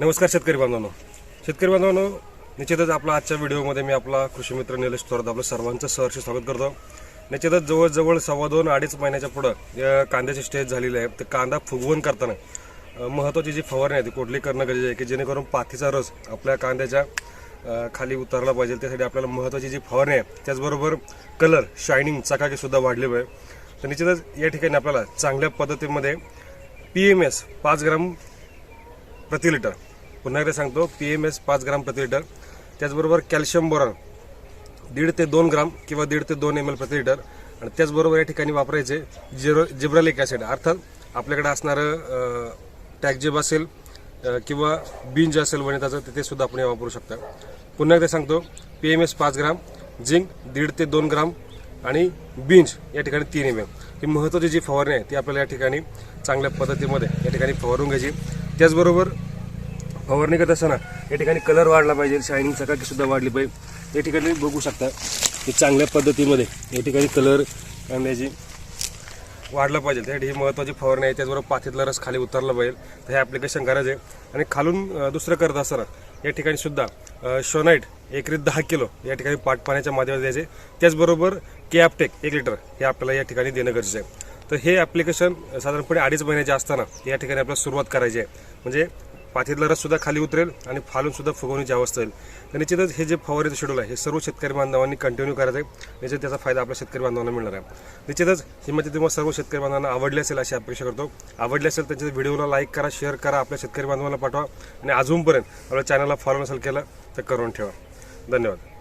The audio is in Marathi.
नमस्कार शेतकरी बांधवांनो. शेतकरी बांधवांनो निश्चितच आपला आजच्या व्हिडिओमध्ये मी आपला कृषी मित्र निलेश थोरात आपलं सर्वांचं सहर्ष स्वागत करतो. निश्चितच जवळजवळ सव्वा दोन अडीच महिन्याच्या पुढं या कांद्याची स्टेज झालेली आहे. तर कांदा फुगवून करताना महत्त्वाची जी फवारणी आहे ती कुठली करणं गरजेचं आहे की जेणेकरून पाथीचा रस आपल्या कांद्याच्या खाली उतरला पाहिजे त्यासाठी आपल्याला महत्त्वाची जी फवारणी आहे त्याचबरोबर कलर शायनिंग चकाकीसुद्धा वाढली पाहिजे. तर निश्चितच या ठिकाणी आपल्याला चांगल्या पद्धतीमध्ये पी एम एस पाच ग्राम प्रति लिटर. पुन्हा एकदा सांगतो पी एम एस पाच ग्राम प्रति लिटर. त्याचबरोबर कॅल्शियम बोरॉन दीड ते दोन ग्राम किंवा दीड ते दोन एम एल प्रति लिटर. आणि त्याचबरोबर या ठिकाणी वापरायचे जिरो जिब्रालिक ॲसिड. अर्थात आपल्याकडे असणारं टॅक्जिब असेल किंवा बींज असेल वनिताचं तर ते सुद्धा आपण हे वापरू शकता. पुन्हा एकदा सांगतो पी एम एस पाच ग्राम झिंक दीड ते दोन ग्राम आणि बींज या ठिकाणी तीन एम एम ही महत्त्वाची जी फवारणी आहे ती आपल्याला या ठिकाणी चांगल्या पद्धतीमध्ये या ठिकाणी फवारून घ्यायची. त्याचबरोबर फवारणी करत असताना या ठिकाणी कलर वाढला पाहिजे. शायनिंग चकाकी सुद्धा वाढली पाहिजे. या ठिकाणी बघू शकता की चांगल्या पद्धतीमध्ये या ठिकाणी कलर कांद्याची वाढला पाहिजे. त्यासाठी ही महत्त्वाची फवारणी आहे त्याचबरोबर पाथीतला रस खाली उतरला पाहिजे. तर हे ॲप्लिकेशन करायचं आहे. आणि खालून दुसरं करत असताना या ठिकाणी सुद्धा शोनाईट एकरीत दहा किलो या ठिकाणी पाट पाण्याच्या माध्यमात द्यायचे. त्याचबरोबर कॅपटेक एक लिटर हे आपल्याला या ठिकाणी देणं गरजेचं आहे. तर हे ॲप्लिकेशन साधारणपणे अडीच महिन्याचे असताना या ठिकाणी आपल्याला सुरुवात करायची आहे. म्हणजे पाथीतला रस सुद्धा खाली उतरेल आणि फालून सुद्धा फुगवण्याची अवस्था येईल तर निश्चितच हे जे फवारीचं शेड्यूल आहे हे सर्व शेतकरी बांधवांनी कंटिन्यू करायचं आहे. निश्चित त्याचा फायदा आपल्या शेतकरी बांधवांना मिळणार आहे. निश्चितच ही माहिती तुम्हाला सर्व शेतकरी बांधवांना आवडली असेल अशी अपेक्षा करतो. आवडली असेल त्यांच्या व्हिडिओला लाईक करा शेअर करा आपल्या शेतकरी बांधवांना पाठवा. आणि अजूनपर्यंत आपल्या चॅनलला फॉलो नसेल केलं तर करून ठेवा. धन्यवाद.